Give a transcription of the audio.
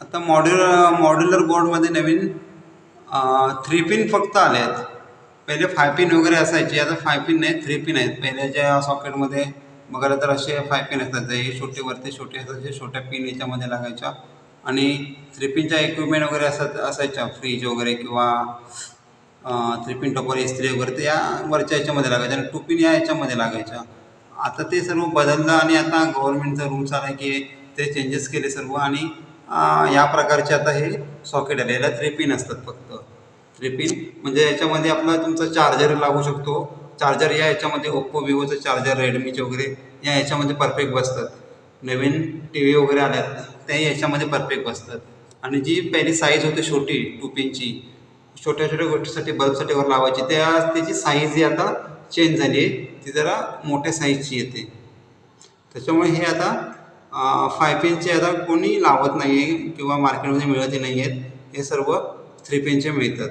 आता modular modular बोर्डमध्ये नवीन three pin फक्त आले आहेत. पहिले फाय पिन वगैरे असायचे आता फाय पिन नाही थ्री पिन आहेत. पहिल्याच्या सॉकेटमध्ये बघायला तर असे फाय पिन असतात हे छोटे वरती छोटे असायचे छोट्या पिन याच्यामध्ये लागायच्या. आणि थ्री पिनच्या इक्विपमेंट वगैरे असत असायच्या फ्रीज वगैरे किंवा थ्री पिन टॉपर इस्त्री वगैरे या वरच्या याच्यामध्ये लागायच्या आणि टू पिन या याच्यामध्ये लागायच्या. आता ते सर्व बदललं आणि आता गव्हर्नमेंटचा रूल्स आला की ते चेंजेस केले सर्व आणि या प्रकारचे आता हे सॉकेट आले. याला थ्री पिन असतात फक्त. थ्री पिन म्हणजे याच्यामध्ये आपला तुमचा चार्जर लागू शकतो. चार्जर या याच्यामध्ये ओप्पो विवोचं चार्जर रेडमीचे वगैरे या याच्यामध्ये परफेक्ट बसतात. नवीन टी व्ही वगैरे आल्यात त्या याच्यामध्ये परफेक्ट बसतात. आणि जी पहिली साईज होती छोटी टू पिनची छोट्या छोट्या गोष्टीसाठी बल्बसाठी वर लावायची त्या त्याची साईज ही आता चेंज झाली आहे. ती जरा मोठ्या साईजची येते. त्याच्यामुळे हे आता फाय पिनचे आता कोणी लावत नाही आहे किंवा मार्केटमध्ये मिळतही नाही आहेत हे सर्व थ्री पिनचे मिळतात.